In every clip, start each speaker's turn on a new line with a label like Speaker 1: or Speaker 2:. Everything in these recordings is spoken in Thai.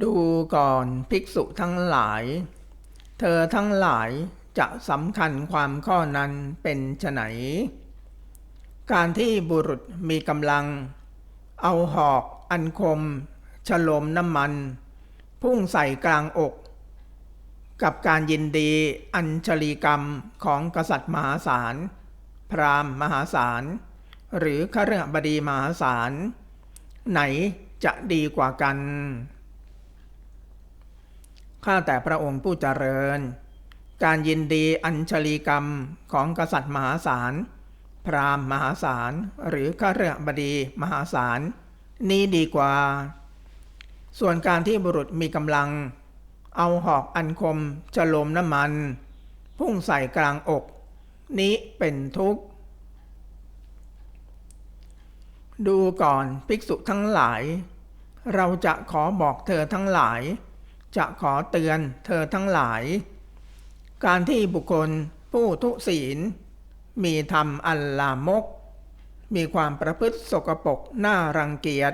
Speaker 1: ดูก่อนภิกษุทั้งหลาย เธอทั้งหลายจะสำคัญความข้อนั้นเป็นไฉนการที่บุรุษมีกำลัง เอาหอกอันคมฉลมน้ำมัน พุ่งใส่กลางอก กับการยินดีอัญชลีกรรมของกษัตริย์มหาศาล พราหมณ์มหาศาล หรือขรบดีมหาศาล ไหนจะดีกว่ากัน ข้าแต่พระองค์ผู้เจริญ การยินดีอัญชลีกรรมของกษัตริย์มหาศาล พราหมณ์มหาศาล หรือข้าเราชบดีมหาศาล นี้ดีกว่า ส่วนการที่บุรุษมีกำลัง เอาหอกอันคมจะลมน้ำมัน พุ่งใส่กลางอก นี้เป็นทุกข์ ดูก่อนภิกษุทั้งหลาย เราจะขอบอกเธอทั้งหลาย จะขอเตือนเธอทั้งหลาย การที่บุคคลผู้ทุศีล มีธรรมอัลลามก มีความประพฤติสกปรกน่ารังเกียจ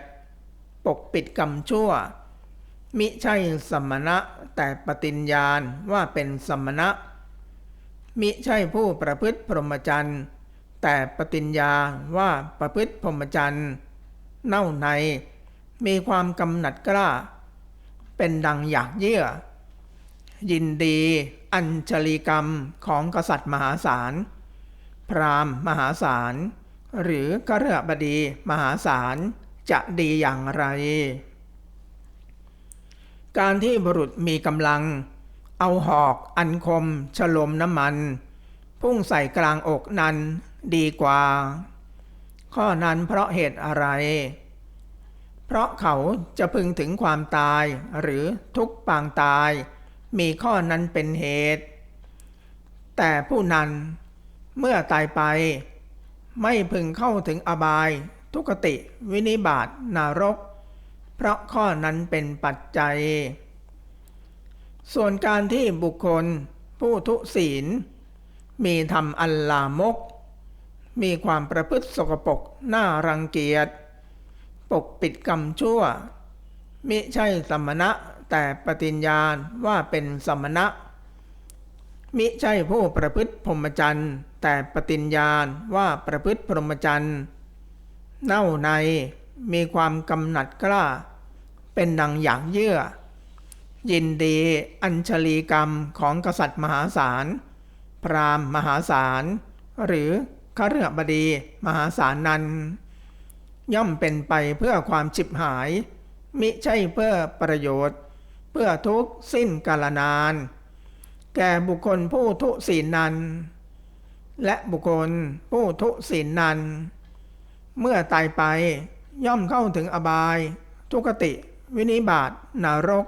Speaker 1: ปกปิดกรรมชั่ว มิใช่สมณะแต่ปฏิญญาณว่าเป็นสมณะ มิใช่ผู้ประพฤติพรหมจรรย์แต่ปฏิญญาว่าประพฤติพรหมจรรย์เน่าใน มีความกำหนัดกล้า เป็นดังอยากเยื่อ ยินดี อัญชลีกรรมของกษัตริย์มหาศาล พราหมณ์มหาศาล หรือกระบดีมหาศาลจะดีอย่างไร การที่บุรุษมีกำลัง เอาหอกอันคมฉลมน้ำมัน พุ่งใส่กลางอกนั้นดีกว่า ข้อนั้นเพราะเหตุอะไร เพราะเขาจะพึงถึงความตายหรือทุกข์ปางตาย มีข้อนั้นเป็นเหตุ แต่ผู้นั้นเมื่อตายไป ไม่พึงเข้าถึงอบาย ทุกติวินิบาตนรก เพราะข้อนั้นเป็นปัจจัย ส่วนการที่บุคคล ผู้ทุศีล มีธรรมอัลลามก มีความประพฤติสกปรกน่ารังเกียจ ปกปิดกรรมชั่ว มิใช่สมณะแต่ปฏิญญาณว่าเป็นสมณะ มิใช่ผู้ประพฤติพรหมจรรย์ แต่ปฏิญญาณว่าประพฤติพรหมจรรย์ เน่าในมีความกำหนัดกล้า เป็นดังอยากเยื่อ ยินดีอัญชลีกรรมของกษัตริย์มหาศาล พราหมณ์มหาศาล หรือขเรือบดีมหาศาลนั้น ย่อมเป็นไปเพื่อความฉิบหาย มิใช่เพื่อประโยชน์ เพื่อทุกสิ้นกาลนาน แก่บุคคลผู้ทุศีนนัน และบุคคลผู้ทุศีนนัน เมื่อตายไปย่อมเข้าถึงอบาย ทุกติ วินิบาตนารก